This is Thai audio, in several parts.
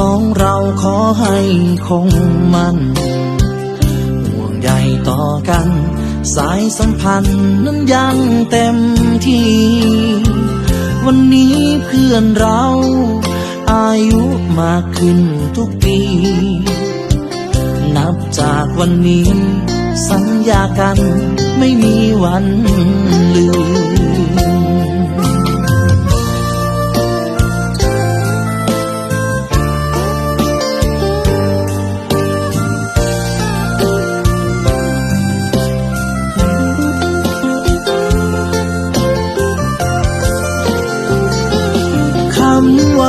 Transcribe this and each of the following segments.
ของเราขอให้คงมันห่วงใยต่อกัน สายสัมพันธ์นั้นยังเต็มที่ วันนี้เพื่อนเรา อายุมากขึ้นทุกปี นับจากวันนี้ สัญญากันไม่มีวันลืม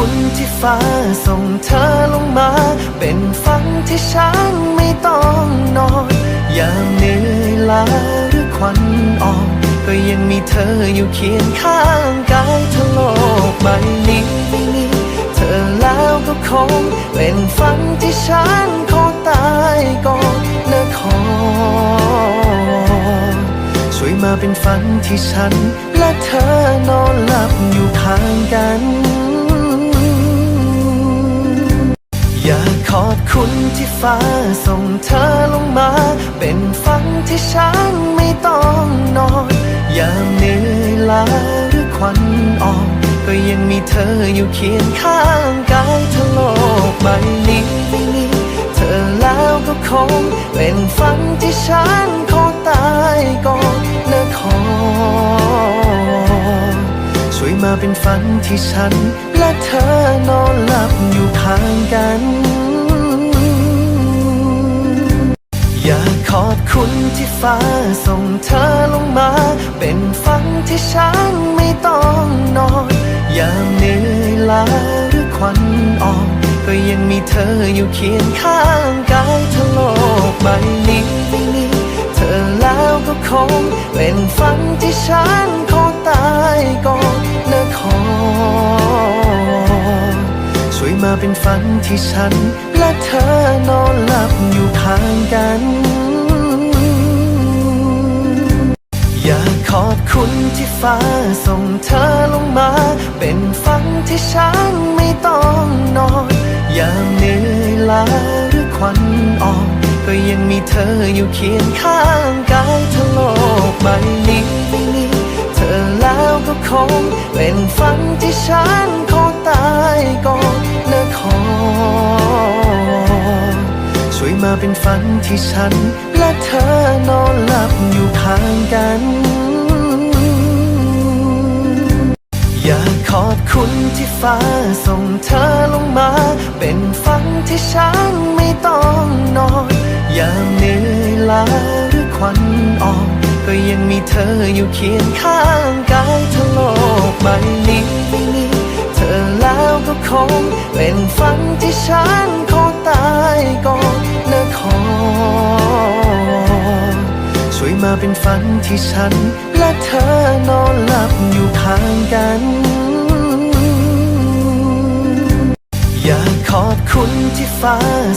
คุณที่ฟ้าส่งเธอลงมา เป็นฝันที่ฉันไม่ต้องนอนยามเหนื่อยล้าหรือควันออกก็ยังมีเธออยู่เคียงข้างกายเธอโลกใบนี้ไม่มีเธอแล้วก็คง เป็นฝันที่ฉันขอตายก่อนนะขอช่วยมาเป็นฝันที่ฉัน และเธอนอนหลับอยู่ข้างกัน อยากขอบคุณที่ฟ้าส่งเธอลงมา เป็นฝันที่ฉันไม่ต้องนอนยามเหนื่อยล้าหรือควันออกก็ยังมีเธออยู่เคียงข้างกายเธอโลกใบนี้ไม่มีเธอแล้วก็คง เป็นฝันที่ฉันขอตายก่อนนะขอช่วยมาเป็นฝันที่ฉัน และเธอนอนหลับอยู่ข้างกัน อยากขอบคุณที่ฟ้าส่งเธอลงมา เป็นฝันที่ฉันไม่ต้องนอนยามเหนื่อยล้าหรือควันออกก็ยังมีเธออยู่เคียงข้างกายเธอโลกใบนี้ไม่มีเธอแล้วก็คง เป็นฝันที่ฉันขอตายก่อนนะขอ ช่วยมาเป็นฝันที่ฉัน และเธอนอนหลับอยู่ข้างกัน อยากขอบคุณที่ฟ้าส่งเธอลงมา เป็นฝันที่ฉันไม่ต้องนอนยามเหนื่อยล้าหรือควันออกก็ยังมีเธออยู่เคียงข้างกายทะโลกใบนี้ไม่มีเธอแล้วก็คง เป็นฝันที่ฉัน เป็นฝันที่ฉัน และเธอนอนหลับอยู่ข้างกัน อยากขอบคุณที่ฟ้าส่งเธอลงมา เป็นฝันที่ฉันไม่ต้องนอนยามเหนื่อยล้าหรือควันออกก็ยังมีเธออยู่เคียงข้างกายทะโลกใบนี้เธอแล้วก็คงเป็นฝันที่ฉัน เป็นฝันที่ฉัน และเธอนอนหลับอยู่ข้างกัน อยากขอบคุณที่ฟ้า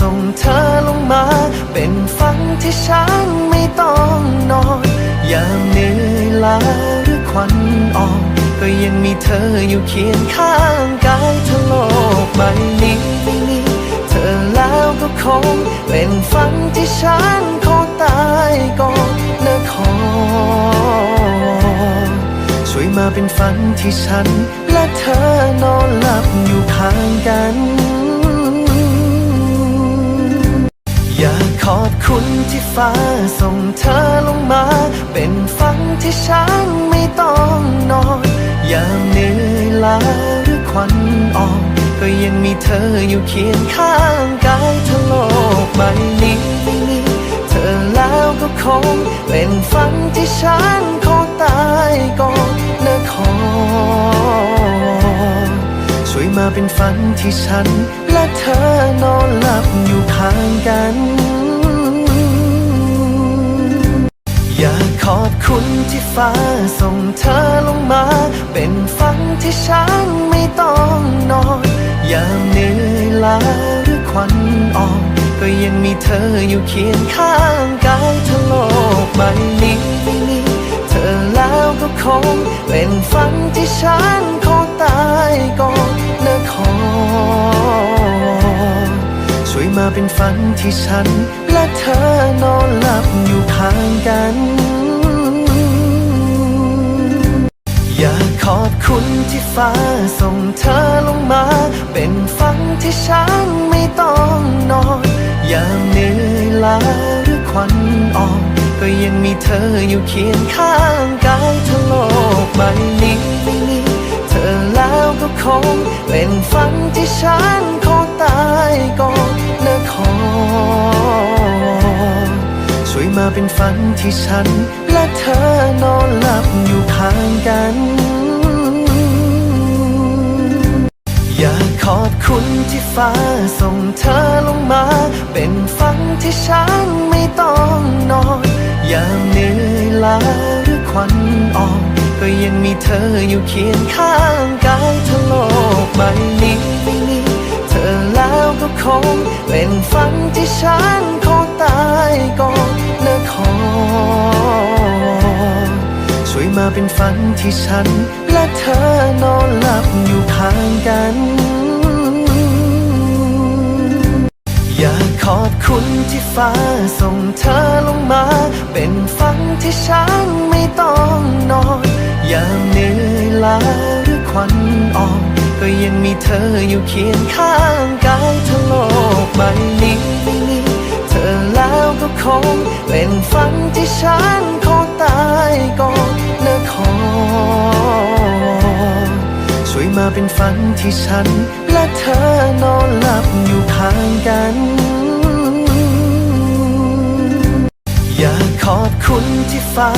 ส่งเธอลงมา เป็นฝันที่ฉันไม่ต้องนอนยามเหนื่อยล้าหรือควันออกก็ยังมีเธออยู่เคียงข้างกายทะโลกใบนี้ไม่มีเธอแล้วก็คง เป็นฝันที่ฉันขอตายก่อน ขอ ช่วยมาเป็นฝันที่ฉัน และเธอนอนหลับอยู่ข้างกัน อยากขอบคุณที่ฟ้าส่งเธอลงมา เป็นฝันที่ฉันไม่ต้องนอนยามเหนื่อยล้าหรือควันออกก็ยังมีเธออยู่เคียงข้างกายทะโลกใบนี้ ก็คง เป็นฝันที่ฉันขอตายก่อนนะขอ ช่วยมาเป็นฝันที่ฉัน และเธอนอนหลับอยู่ข้างกัน อยากขอบคุณที่ฟ้าส่งเธอลงมา เป็นฝันที่ฉันไม่ต้องนอน ยามเหนื่อยล้าหรือควันออก ก็ยังมีเธออยู่เคียงข้างกายทะโลกใบนี้ไม่มีเธอแล้วก็คง เป็นฝันที่ฉันขอตายก่อนนะขอ ช่วยมาเป็นฝันที่ฉัน และเธอนอนหลับอยู่ข้างกัน อยากขอบคุณที่ฟ้าส่งเธอลงมา เป็นฝันที่ฉันไม่ต้องนอน หรือควันออกก็ยังมีเธออยู่เคียงข้างกายทะโลกใบนี้ไม่มีเธอแล้วก็คง เป็นฝันที่ฉันขอตายก่อนนะขอช่วยมาเป็นฝันที่ฉัน และเธอนอนหลับอยู่ข้างกัน อยากขอบคุณที่ฟ้าส่งเธอลงมา เป็นฝันที่ฉันไม่ต้องนอนยามเหนื่อยล้าหรือควันออกก็ยังมีเธออยู่เคียงข้างกายทะโลกใบนี้ไม่มีเธอแล้วก็คง เป็นฝันที่ฉันขอตายก่อนนะขอ ช่วยมาเป็นฝันที่ฉันและเธอนอน บอยู่ข้างกัน อยากขอบคุณที่ฟ้าส่งเธอลงมา เป็นฝันที่ฉันไม่ต้องนอนยามเหนื่อยล้าหรือควันออกก็ยังมีเธออยู่เคียงข้างกายทะโลกใบนี้ไม่มีเธอแล้วก็คง เป็นฝันที่ฉัน เป็นฝันที่ฉัน และเธอนอนหลับอยู่ข้างกัน อยากขอบคุณที่ฟ้า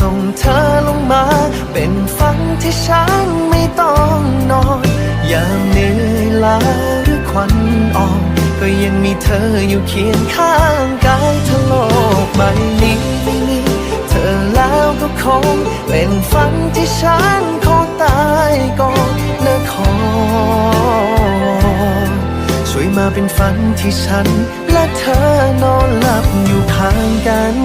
ส่งเธอลงมา เป็นฝันที่ฉันไม่ต้องนอนยามเหนื่อยล้าหรือควันออกก็ยังมีเธออยู่เคียงข้างกายทะโลกใบนี้ไม่มีเธอแล้วก็คงเป็นฝันที่ฉัน ฝันที่ฉันและเธอนอนหลับอยู่ข้างกัน